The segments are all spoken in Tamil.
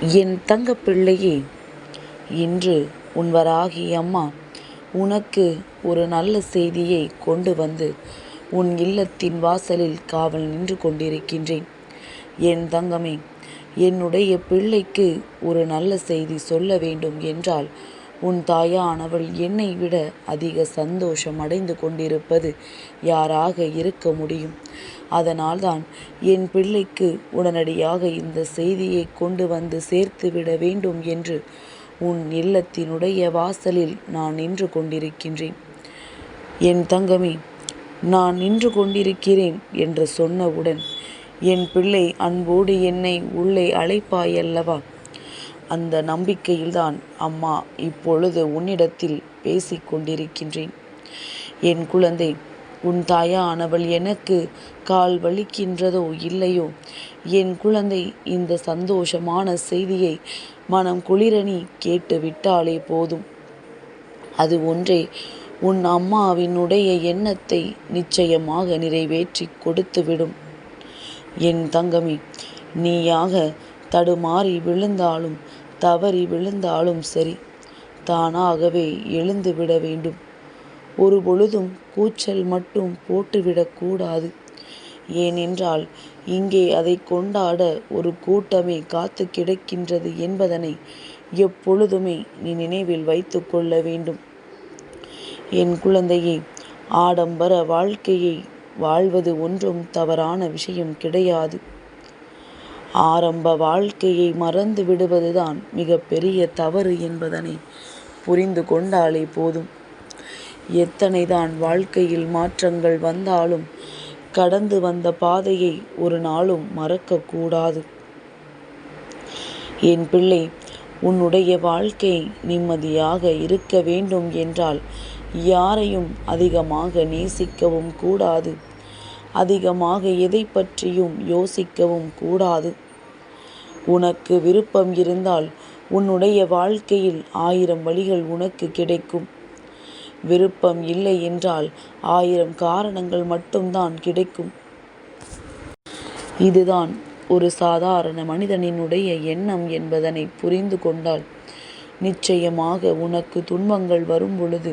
என் தங்க பிள்ளையே இன்று உன் வராகி அம்மா உனக்கு ஒரு நல்ல செய்தியை கொண்டு வந்து உன் இல்லத்தின் வாசலில் காவல் நின்று கொண்டிருக்கின்றேன். என் தங்கமே என்னுடைய பிள்ளைக்கு ஒரு நல்ல செய்தி சொல்ல வேண்டும் என்றால் உன் தாயானவள் என்னை விட அதிக சந்தோஷம் அடைந்து கொண்டிருப்பது யாராக இருக்க முடியும்? அதனால்தான் என் பிள்ளைக்கு உடனடியாக இந்த செய்தியை கொண்டு வந்து சேர்த்து விட வேண்டும் என்று உன் இல்லத்தினுடைய வாசலில் நான் நின்று கொண்டிருக்கின்றேன். என் தங்கமே நான் நின்று கொண்டிருக்கிறேன் என்று சொன்னவுடன் என் பிள்ளை அன்போடு என்னை உள்ளே அழைப்பாயல்லவா? அந்த நம்பிக்கையில்தான் அம்மா இப்பொழுது உன்னிடத்தில் பேசிக் கொண்டிருக்கின்றேன் என் குழந்தை உன் தாயானவள் எனக்கு கால் வலிக்கின்றதோ இல்லையோ? என் குழந்தை இந்த சந்தோஷமான செய்தியை மனம் குளிரணி கேட்டு விட்டாலே போதும். அது ஒன்றே உன் அம்மாவினுடைய எண்ணத்தை நிச்சயமாக நிறைவேற்றி கொடுத்துவிடும். என் தங்கமி நீயாக தடுமாறி விழுந்தாலும் தவறி விழுந்தாலும் சரி தானாகவே எழுந்து விட வேண்டும். ஒரு பொழுதும் கூச்சல் மட்டும் போட்டுவிடக்கூடாது ஏனென்றால் இங்கே அதை கொண்டாட ஒரு கூட்டமே காத்து கிடக்கின்றது என்பதனை எப்பொழுதுமே நீ நினைவில் வைத்து கொள்ள வேண்டும். என் குழந்தையே ஆடம்பர வாழ்க்கையை வாழ்வது ஒன்றும் தவறான விஷயம் கிடையாது. ஆரம்ப வாழ்க்கையை மறந்து விடுவதுதான் மிகப்பெரிய தவறு என்பதனை புரிந்து கொண்டாலே போதும். எத்தனைதான் வாழ்க்கையில் மாற்றங்கள் வந்தாலும் கடந்து வந்த பாதையை ஒரு நாளும் மறக்கக்கூடாது. என் பிள்ளை உன்னுடைய வாழ்க்கை நிம்மதியாக இருக்க வேண்டும் என்றால் யாரையும் அதிகமாக நேசிக்கவும் கூடாது. அதிகமாக எதை பற்றியும் யோசிக்கவும் கூடாது. உனக்கு விருப்பம் இருந்தால் உன்னுடைய வாழ்க்கையில் ஆயிரம் வழிகள் உனக்கு கிடைக்கும். விருப்பம் இல்லை என்றால் ஆயிரம் காரணங்கள் மட்டும்தான் கிடைக்கும். இதுதான் ஒரு சாதாரண மனிதனினுடைய எண்ணம் என்பதனை புரிந்து கொண்டால் நிச்சயமாக உனக்கு துன்பங்கள் வரும் பொழுது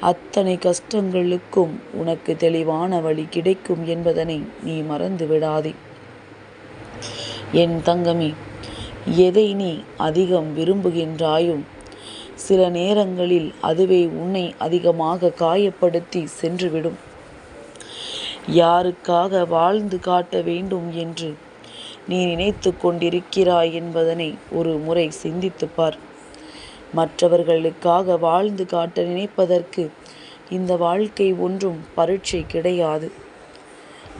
அத்தனை கஷ்டங்களுக்கும் உனக்கு தெளிவான வழி கிடைக்கும் என்பதனை நீ மறந்து விடாதே. என் தங்கமே எதை நீ அதிகம் விரும்புகின்றாயோ சில நேரங்களில் அதுவே உன்னை அதிகமாக காயப்படுத்தி சென்றுவிடும். யாருக்காக வாழ்ந்து காட்ட வேண்டும் என்று நீ நினைத்து கொண்டிருக்கிறாய் என்பதனை ஒரு முறை சிந்தித்துப்பார் மற்றவர்களுக்காக வாழ்ந்து காட்ட நினைப்பதற்கு இந்த வாழ்க்கை ஒன்றும் பரீட்சை கிடையாது.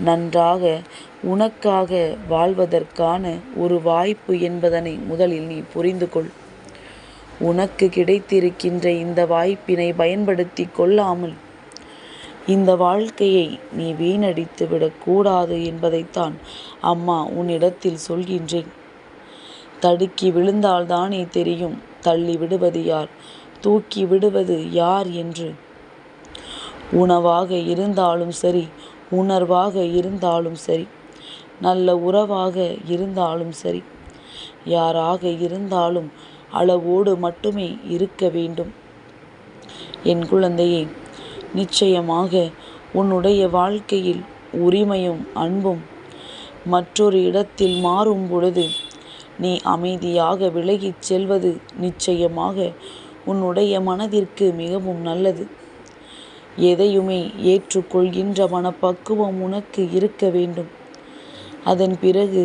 நன்றாக உனக்காக வாழ்வதற்கான ஒரு வாய்ப்பு என்பதனை முதலில் நீ புரிந்து கொள் உனக்கு கிடைத்திருக்கின்ற இந்த வாய்ப்பினை பயன்படுத்தி கொள்ளாமல் இந்த வாழ்க்கையை நீ வீணடித்து விடக்கூடாது என்பதைத்தான் அம்மா உன்னிடத்தில் சொல்கின்றேன். தடுக்கி விழுந்தால்தானே தெரியும் தள்ளி விடுவது யார் தூக்கி விடுவது யார் என்று. உணவாக இருந்தாலும் சரி உணர்வாக இருந்தாலும் சரி நல்ல உறவாக இருந்தாலும் சரி யாராக இருந்தாலும் அளவோடு மட்டுமே இருக்க வேண்டும். என் குழந்தையே நிச்சயமாக உன்னுடைய வாழ்க்கையில் உரிமையும் அன்பும் மற்றொரு இடத்தில் மாறும் பொழுது நீ அமைதியாக விலகிச் செல்வது நிச்சயமாக உன்னுடைய மனதிற்கு மிகவும் நல்லது. எதையுமே ஏற்றுக்கொள்கின்ற மனப்பக்குவம் உனக்கு இருக்க வேண்டும். அதன் பிறகு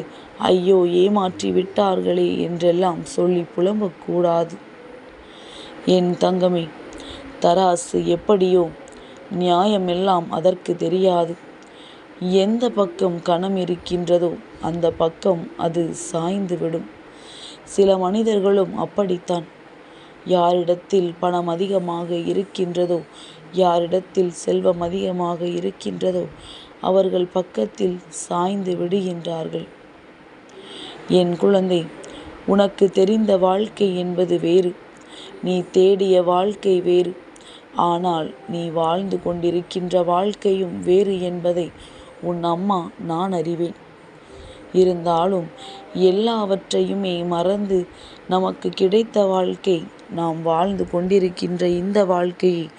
ஐயோ ஏமாற்றி விட்டார்களே என்றெல்லாம் சொல்லி புலம்பக்கூடாது. என் தங்கமே தராசு எப்படியோ நியாயமெல்லாம் அதற்கு தெரியாது. எந்த பக்கம் கணம் இருக்கின்றதோ அந்த பக்கம் அது சாய்ந்துவிடும் சில மனிதர்களும் அப்படித்தான். யாரிடத்தில் பணம் அதிகமாக இருக்கின்றதோ யாரிடத்தில் செல்வம் அதிகமாக இருக்கின்றதோ அவர்கள் பக்கத்தில் சாய்ந்து விடுகின்றார்கள். என் குழந்தை உனக்கு தெரிந்த வாழ்க்கை என்பது வேறு. நீ தேடிய வாழ்க்கை வேறு. ஆனால் நீ வாழ்ந்து கொண்டிருக்கின்ற வாழ்க்கையும் வேறு என்பதை உன் அம்மா நான் அறிவேன். இருந்தாலும் எல்லாவற்றையுமே மறந்து நமக்கு கிடைத்த வாழ்க்கை நாம் வாழ்ந்து கொண்டிருக்கின்ற இந்த வாழ்க்கையை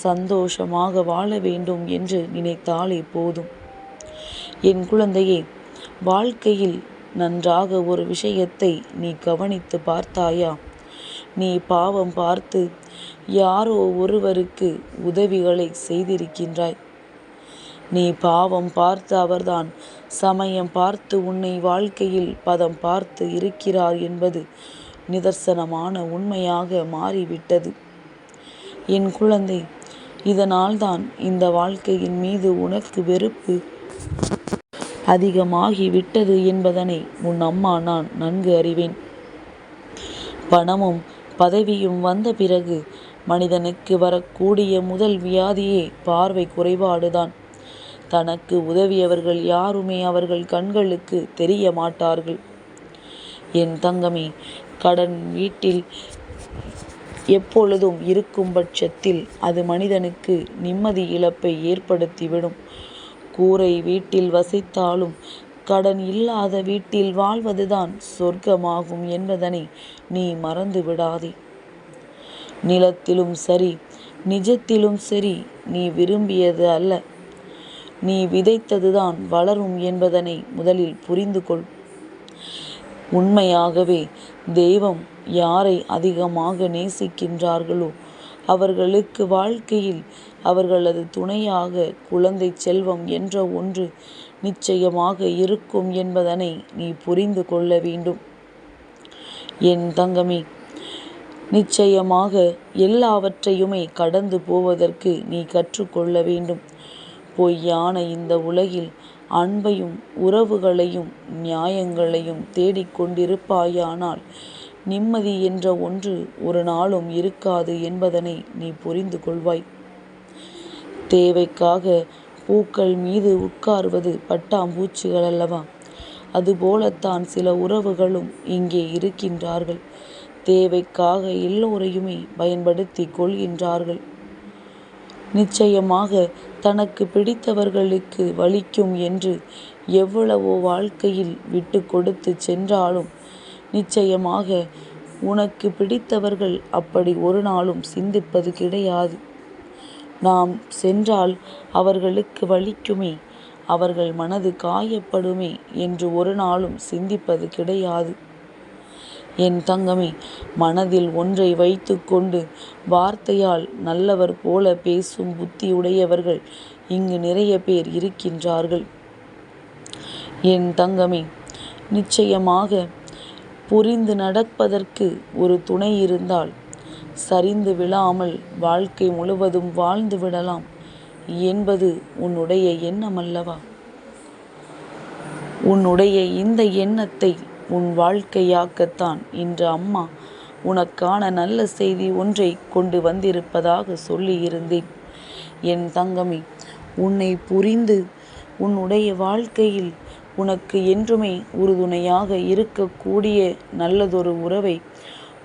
சந்தோஷமாக வாழ வேண்டும் என்று நினைத்தாலே போதும். என் குழந்தையே வாழ்க்கையில் நன்றாக ஒரு விஷயத்தை நீ கவனித்து பார்த்தாயா? நீ பாவம் பார்த்து யாரோ ஒருவருக்கு உதவிகளை செய்திருக்கின்றாய். நீ பாவம் பார்த்து அவர்தான் சமயம் பார்த்து உன்னை வாழ்க்கையில் பதம் பார்த்து இருக்கிறார் என்பது நிதர்சனமான உண்மையாக மாறிவிட்டது. என் குழந்தை இதனால்தான் இந்த வாழ்க்கையின் மீது உனக்கு வெறுப்பு அதிகமாகி விட்டது என்பதனை உன் அம்மா நான் நன்கு அறிவேன். பணமும் பதவியும் வந்த பிறகு மனிதனுக்கு வரக்கூடிய முதல் வியாதியே பார்வை குறைபாடுதான். தனக்கு உதவியவர்கள் யாருமே அவர்கள் கண்களுக்கு தெரிய மாட்டார்கள். என் தங்கமே கடன் வீட்டில் எப்பொழுதும் இருக்கும் பட்சத்தில் அது மனிதனுக்கு நிம்மதி இழப்பை ஏற்படுத்திவிடும். கூரை வீட்டில் வசித்தாலும் கடன் இல்லாத வீட்டில் வாழ்வதுதான் சொர்க்கமாகும் என்பதனை நீ மறந்து விடாதே. நிலத்திலும் சரி நிஜத்திலும் சரி நீ விரும்பியது அல்ல. நீ விதைத்ததுதான் வளரும் என்பதனை முதலில் புரிந்து கொள் உண்மையாகவே தெய்வம் யாரை அதிகமாக நேசிக்கின்றார்களோ அவர்களுக்கு வாழ்க்கையில் அவர்களது துணையாக குழந்தை செல்வம் என்ற ஒன்று நிச்சயமாக இருக்கும் என்பதனை நீ புரிந்து கொள்ள வேண்டும். என் தங்கமே நிச்சயமாக எல்லாவற்றையுமே கடந்து போவதற்கு நீ கற்றுக்கொள்ள வேண்டும். பொய்யான இந்த உலகில் அன்பையும் உறவுகளையும் நியாயங்களையும் தேடிக்கொண்டிருப்பாயானால் நிம்மதி என்ற ஒன்று ஒரு நாளும் இருக்காது என்பதனை நீ புரிந்து கொள்வாய். தேவைக்காக பூக்கள் மீது உட்கார்வது பட்டாம்பூச்சிகள் அல்லவா? அதுபோலத்தான் சில உறவுகளும் இங்கே இருக்கின்றார்கள். தேவைக்காக எல்லோரையுமே பயன்படுத்தி கொள்கின்றார்கள். நிச்சயமாக தனக்கு பிடித்தவர்களுக்கு வலிக்கும் என்று எவ்வளவோ வாழ்க்கையில் விட்டு கொடுத்து சென்றாலும் நிச்சயமாக உனக்கு பிடித்தவர்கள் அப்படி ஒரு நாளும் சிந்திப்பது கிடையாது. நாம் சென்றால் அவர்களுக்கு வலிக்குமே அவர்கள் மனது காயப்படுமே என்று ஒரு நாளும் சிந்திப்பது கிடையாது. என் தங்கமே மனதில் ஒன்றை வைத்துக்கொண்டு வார்த்தையால் நல்லவர் போல பேசும் புத்தியுடையவர்கள் இங்கு நிறைய பேர் இருக்கின்றார்கள். என் தங்கமே நிச்சயமாக புரிந்து நடப்பதற்கு ஒரு துணை இருந்தால் சரிந்து விழாமல் வாழ்க்கை முழுவதும் வாழ்ந்து விடலாம் என்பது உன்னுடைய எண்ணம் அல்லவா? உன்னுடைய இந்த எண்ணத்தை உன் வாழ்க்கையாக்கத்தான். இன்று அம்மா உனக்கான நல்ல செய்தி ஒன்றை கொண்டு வந்திருப்பதாக சொல்லியிருந்தேன். என் தங்கமே உன்னை புரிந்து உன்னுடைய வாழ்க்கையில் உனக்கு என்றுமே உறுதுணையாக இருக்கக்கூடிய நல்லதொரு உறவை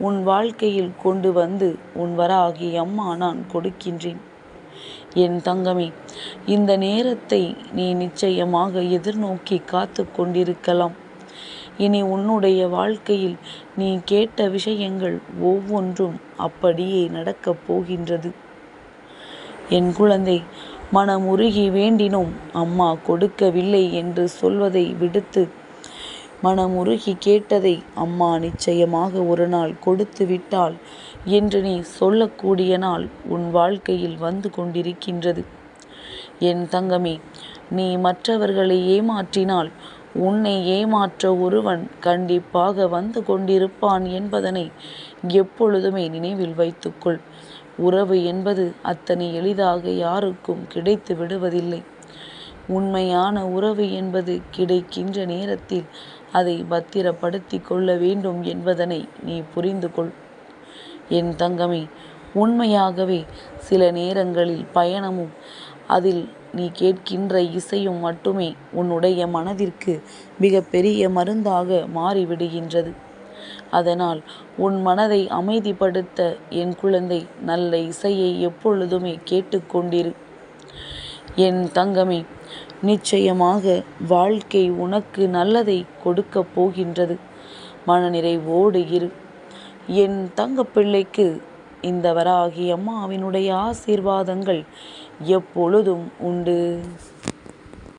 உன் வாழ்க்கையில் கொண்டு வந்து உன் வராகி அம்மா நான் கொடுக்கின்றேன். என் தங்கமே இந்த நேரத்தை நீ நிச்சயமாக எதிர்நோக்கி காத்து கொண்டிருக்கலாம். இனி உன்னுடைய வாழ்க்கையில் நீ கேட்ட விஷயங்கள் ஒவ்வொன்றும் அப்படியே நடக்கப் போகின்றது. என் குழந்தை மனமுருகி வேண்டினோம் அம்மா கொடுக்கவில்லை என்று சொல்வதை விடுத்து மனமுருகி கேட்டதை அம்மா நிச்சயமாக ஒரு நாள் கொடுத்து விட்டாள் என்று நீ சொல்லக்கூடிய நாள் உன் வாழ்க்கையில் வந்து கொண்டிருக்கின்றது. என் தங்கமே நீ மற்றவர்களை ஏமாற்றினால் உன்னை ஏமாற்ற ஒருவன் கண்டிப்பாக வந்து கொண்டிருப்பான் என்பதனை எப்பொழுதுமே நினைவில் வைத்துக்கொள். உறவு என்பது அத்தனை எளிதாக யாருக்கும் கிடைத்து விடுவதில்லை. உண்மையான உறவு என்பது கிடைக்கின்ற நேரத்தில் அதை பத்திரப்படுத்தி கொள்ள வேண்டும் என்பதனை நீ புரிந்து கொள். என் தங்கமே உண்மையாகவே சில நேரங்களில் பயணமும் அதில் நீ கேட்கின்ற இசையும் மட்டுமே உன்னுடைய மனதிற்கு மிகப்பெரிய மருந்தாக மாறிவிடுகின்றது. அதனால் உன் மனதை அமைதிப்படுத்த என் குழந்தை நல்ல இசையை எப்பொழுதுமே கேட்டுக்கொண்டிரு என் தங்கமே நிச்சயமாக வாழ்க்கை உனக்கு நல்லதை கொடுக்கப் போகின்றது. மனநிறைவோடு இரு. என் தங்கப்பிள்ளைக்கு இந்த வராகி அம்மாவினுடைய ஆசீர்வாதங்கள் எப்பொழுதும் உண்டு.